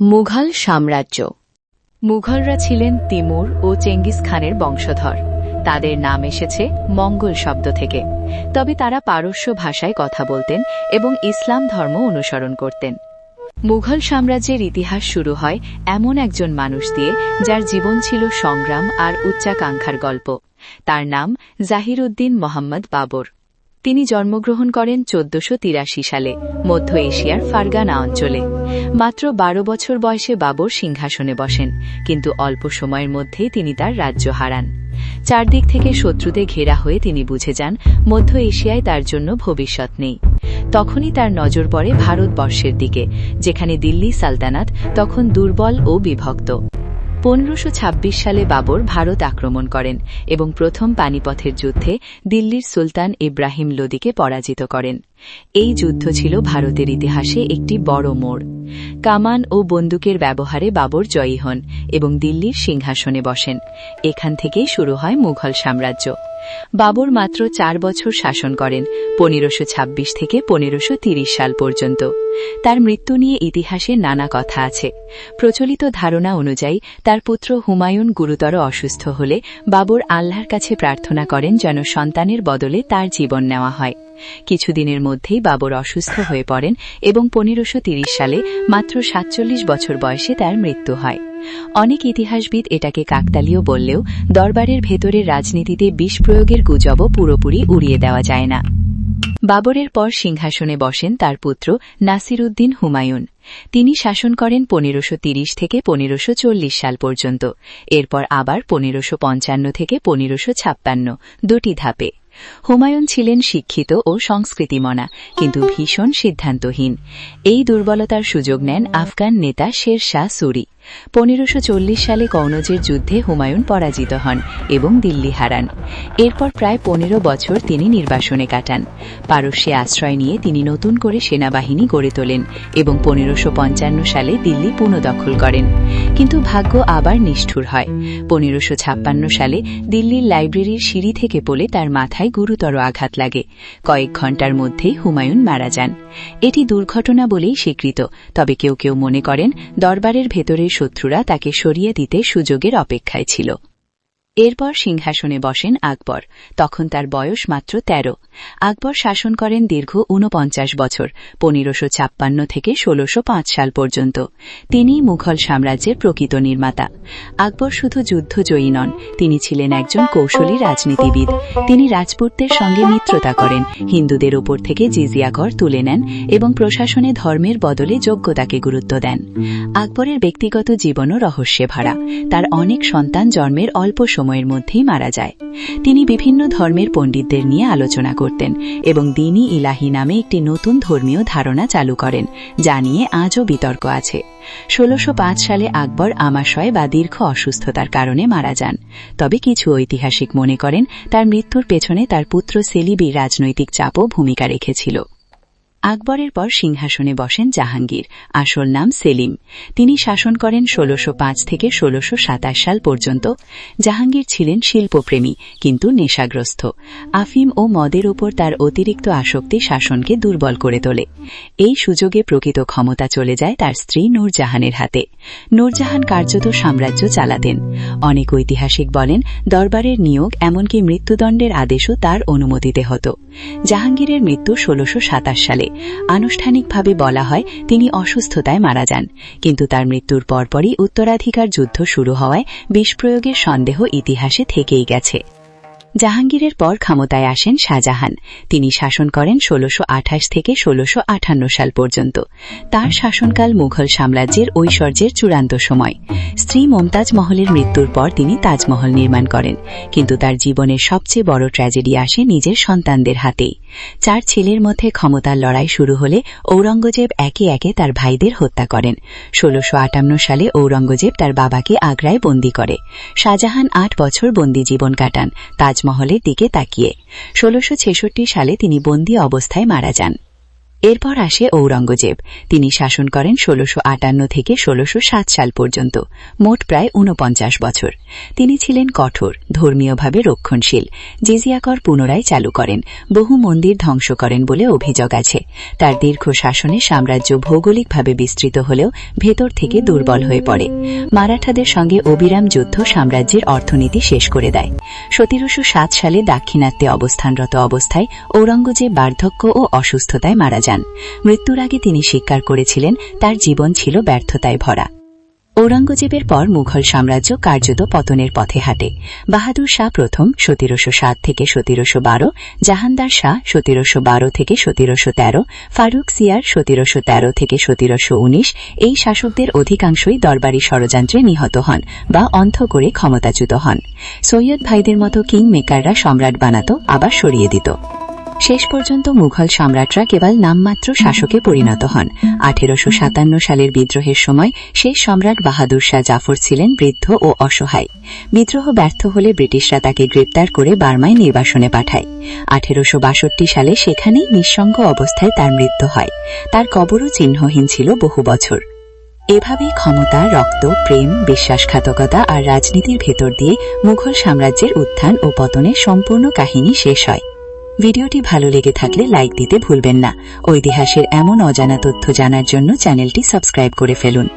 মুঘল সাম্রাজ্য। মুঘলরা ছিলেন তিমুর ও চেঙ্গিস খানের বংশধর। তাদের নাম এসেছে মঙ্গল শব্দ থেকে। তবে তারা পারস্য ভাষায় কথা বলতেন এবং ইসলাম ধর্ম অনুসরণ করতেন। মুঘল সাম্রাজ্যের ইতিহাস শুরু হয় এমন একজন মানুষ দিয়ে, যার জীবন ছিল সংগ্রাম আর উচ্চাকাঙ্ক্ষার গল্প। তার নাম জাহিরুদ্দিন মোহাম্মদ বাবর। তিনি জন্মগ্রহণ করেন চোদ্দশো সালে, মধ্য এশিয়ার ফারগানা অঞ্চলে। মাত্র বারো বছর বয়সে বাবর সিংহাসনে বসেন, কিন্তু অল্প সময়ের মধ্যেই তিনি তার রাজ্য হারান। চারদিক থেকে শত্রুতে ঘেরা হয়ে তিনি বুঝে যান, মধ্য এশিয়ায় তার জন্য ভবিষ্যৎ নেই। তখনই তার নজর পড়ে ভারতবর্ষের দিকে, যেখানে দিল্লি সালতানাত তখন দুর্বল ও বিভক্ত। পনেরোশো সালে বাবর ভারত আক্রমণ করেন এবং প্রথম পানিপথের যুদ্ধে দিল্লির সুলতান ইব্রাহিম লোদিকে পরাজিত করেন। এই যুদ্ধ ছিল ভারতের ইতিহাসে একটি বড় মোড়। কামান ও বন্দুকের ব্যবহারে বাবর জয়ী হন এবং দিল্লির সিংহাসনে বসেন। এখান থেকেই শুরু হয় মুঘল সাম্রাজ্য। বাবর মাত্র চার বছর শাসন করেন, পনেরোশো থেকে পনেরোশো সাল পর্যন্ত। তার মৃত্যু নিয়ে ইতিহাসে নানা কথা আছে। প্রচলিত ধারণা অনুযায়ী তার পুত্র হুমায়ুন গুরুতর অসুস্থ হলে বাবর আল্লাহর কাছে প্রার্থনা করেন যেন সন্তানের বদলে তার জীবন নেওয়া হয়। কিছুদিনের মধ্যেই বাবর অসুস্থ হয়ে পড়েন এবং পনেরোশো সালে মাত্র সাতচল্লিশ বছর বয়সে তার মৃত্যু হয়। অনেক ইতিহাসবিদ এটাকে কাকতালীয় বললেও দরবারের ভেতরের রাজনীতিতে বিষ প্রয়োগের গুজবও পুরোপুরি উড়িয়ে দেওয়া যায় না। বাবরের পর সিংহাসনে বসেন তার পুত্র নাসির উদ্দিন হুমায়ুন। তিনি শাসন করেন পনেরোশো থেকে পনেরোশো সাল পর্যন্ত। এরপর আবার পনেরোশো থেকে পনেরোশো দুটি ধাপে। হুমায়ুন ছিলেন শিক্ষিত ও সংস্কৃতিমনা, কিন্তু ভীষণ সিদ্ধান্তহীন। এই দুর্বলতার সুযোগ নেন আফগান নেতা শের শাহ সুরি। পনেরোশো সালে কৌনজের যুদ্ধে হুমায়ুন পরাজিত হন এবং দিল্লি হারান। এরপর প্রায় পনেরো বছর তিনি নির্বাসনে কাটান। পারস্যে আশ্রয় নিয়ে তিনি নতুন করে সেনাবাহিনী গড়ে তোলেন এবং পনেরোশো সালে দিল্লি পুনঃদখল করেন। কিন্তু ভাগ্য আবার নিষ্ঠুর হয়। পনেরোশো সালে দিল্লির লাইব্রেরির সিঁড়ি থেকে পড়ে তার মাথায় গুরুতর আঘাত লাগে। কয়েক ঘণ্টার মধ্যেই হুমায়ুন মারা যান। এটি দুর্ঘটনা বলেই স্বীকৃত, তবে কেউ কেউ মনে করেন দরবারের ভেতরের শত্রুরা তাকে সরিয়ে দিতে সুযোগের অপেক্ষায় ছিল। এরপর সিংহাসনে বসেন আকবর। তখন তার বয়স মাত্র ১৩ আকবর শাসন করেন দীর্ঘ ঊনপঞ্চাশ বছর, পনেরোশো ছাপ্পান্ন থেকে ষোলশো সাল পর্যন্ত। তিনি মুঘল সাম্রাজ্যের প্রকৃত নির্মাতা। আকবর শুধু যুদ্ধজয়ী নন, তিনি ছিলেন একজন কৌশলী রাজনীতিবিদ। তিনি রাজপুতদের সঙ্গে মিত্রতা করেন, হিন্দুদের ওপর থেকে জিজিয়া কর তুলে নেন এবং প্রশাসনে ধর্মের বদলে যোগ্যতাকে গুরুত্ব দেন। আকবরের ব্যক্তিগত জীবনও রহস্যে ভরা। তার অনেক সন্তান জন্মের অল্প সময়ের মধ্যেই মারা যায়। তিনি বিভিন্ন ধর্মের পণ্ডিতদের নিয়ে আলোচনা করতেন এবং দিনই ইলাহি নামে একটি নতুন ধর্মীয় ধারণা চালু করেন, যা নিয়ে আজও বিতর্ক আছে। ষোলশো সালে আকবর আমাশয় বা দীর্ঘ অসুস্থতার কারণে মারা যান। তবে কিছু ঐতিহাসিক মনে করেন, তার মৃত্যুর পেছনে তার পুত্র সেলিবি রাজনৈতিক চাপও ভূমিকা রেখেছিল। আকবরের পর সিংহাসনে বসেন জাহাঙ্গীর, আসল নাম সেলিম। তিনি শাসন করেন ষোলশো থেকে ষোলশো সাল পর্যন্ত। জাহাঙ্গীর ছিলেন শিল্পপ্রেমী, কিন্তু নেশাগ্রস্ত। আফিম ও মদের ওপর তার অতিরিক্ত আসক্তি শাসনকে দুর্বল করে তোলে। এই সুযোগে প্রকৃত ক্ষমতা চলে যায় তার স্ত্রী নূরজাহানের হাতে। নূরজাহান কার্যত সাম্রাজ্য চালাতেন। অনেক ঐতিহাসিক বলেন, দরবারের নিয়োগ এমনকি মৃত্যুদণ্ডের আদেশও তার অনুমতিতে হতো। জাহাঙ্গীরের মৃত্যু ষোলশো সালে। আনুষ্ঠানিকভাবে বলা হয়, তিনি অসুস্থতায় মারা যান। কিন্তু তার মৃত্যুর পরপরই উত্তরাধিকার যুদ্ধ শুরু হওয়ায় বিষ প্রয়োগের সন্দেহ ইতিহাসে থেকেই গেছে। জাহাঙ্গীরের পর ক্ষমতায় আসেন শাহজাহান। তিনি শাসন করেন ষোলশো থেকে ষোলশো সাল পর্যন্ত। তার শাসনকাল মুঘল সাম্রাজ্যের ঐশ্বর্যের চূড়ান্ত সময়। স্ত্রী মমতাজ মহলের মৃত্যুর পর তিনি তাজমহল নির্মাণ করেন। কিন্তু তার জীবনের সবচেয়ে বড় ট্র্যাজেডি আসে নিজের সন্তানদের হাতেই। চার ছেলের মধ্যে ক্ষমতার লড়াই শুরু হলে ঔরঙ্গজেব একে একে তার ভাইদের হত্যা করেন। ষোলশো সালে ঔরঙ্গজেব তার বাবাকে আগ্রায় বন্দি করে। শাহজাহান আট বছর বন্দি জীবন কাটান, তাজমহলের দিকে তাকিয়ে। ষোলশো সালে তিনি বন্দি অবস্থায় মারা যান। এরপর আসে ঔরঙ্গজেব। তিনি শাসন করেন ষোলশো আটান্ন থেকে ষোলশো সাত সাল পর্যন্ত, মোট প্রায় ঊনপঞ্চাশ বছর। তিনি ছিলেন কঠোর, ধর্মীয়ভাবে রক্ষণশীল। জিজিয়াকর পুনরায় চালু করেন, বহু মন্দির ধ্বংস করেন বলে অভিযোগ আছে। তার দীর্ঘ শাসনে সাম্রাজ্য ভৌগোলিকভাবে বিস্তৃত হলেও ভেতর থেকে দুর্বল হয়ে পড়ে। মারাঠাদের সঙ্গে অবিরাম যুদ্ধ সাম্রাজ্যের অর্থনীতি শেষ করে দেয়। সতেরোশো সাত সালে দাক্ষিণাত্যে অবস্থানরত অবস্থায় ঔরঙ্গজেব বার্ধক্য ও অসুস্থতায় মারা যান। মৃত্যুর আগে তিনি স্বীকার করেছিলেন, তার জীবন ছিল ব্যর্থতায় ভরা। ঔরঙ্গজেবের পর মুঘল সাম্রাজ্য কার্যত পতনের পথে হাঁটে। বাহাদুর শাহ প্রথম সতেরোশো সাত থেকে সতেরোশো বারো, জাহানদার শাহ সতেরোশো বারো থেকে সতেরোশো তেরো, ফারুক সিয়ার সতেরোশো তেরো থেকে সতেরোশো উনিশ এই শাসকদের অধিকাংশই দরবারি ষড়যন্ত্রে নিহত হন বা অন্ধ করে ক্ষমতাচ্যুত হন। সৈয়দ ভাইদের মতো কিং মেকাররা সম্রাট বানাত, আবার সরিয়ে দিত। শেষ পর্যন্ত মুঘল সম্রাটরা কেবল নামমাত্র শাসকে পরিণত হন। আঠেরোশো সাতান্ন সালের বিদ্রোহের সময় শেষ সম্রাট বাহাদুর শাহ জাফর ছিলেন বৃদ্ধ ও অসহায়। বিদ্রোহ ব্যর্থ হলে ব্রিটিশরা তাকে গ্রেপ্তার করে বার্মায় নির্বাসনে পাঠায়। আঠেরোশো বাষট্টি সালে সেখানেই নিঃসঙ্গ অবস্থায় তার মৃত্যু হয়। তার কবরও চিহ্নহীন ছিল বহু বছর। এভাবেই ক্ষমতা, রক্ত, প্রেম, বিশ্বাসঘাতকতা আর রাজনীতির ভেতর দিয়ে মুঘল সাম্রাজ্যের উত্থান ও পতনের সম্পূর্ণ কাহিনী শেষ হয়। ভিডিওটি ভালো লেগে থাকলে লাইক দিতে ভুলবেন না। ঐতিহাসের এমন অজানা তথ্য জানার জন্য চ্যানেলটি সাবস্ক্রাইব করে ফেলুন।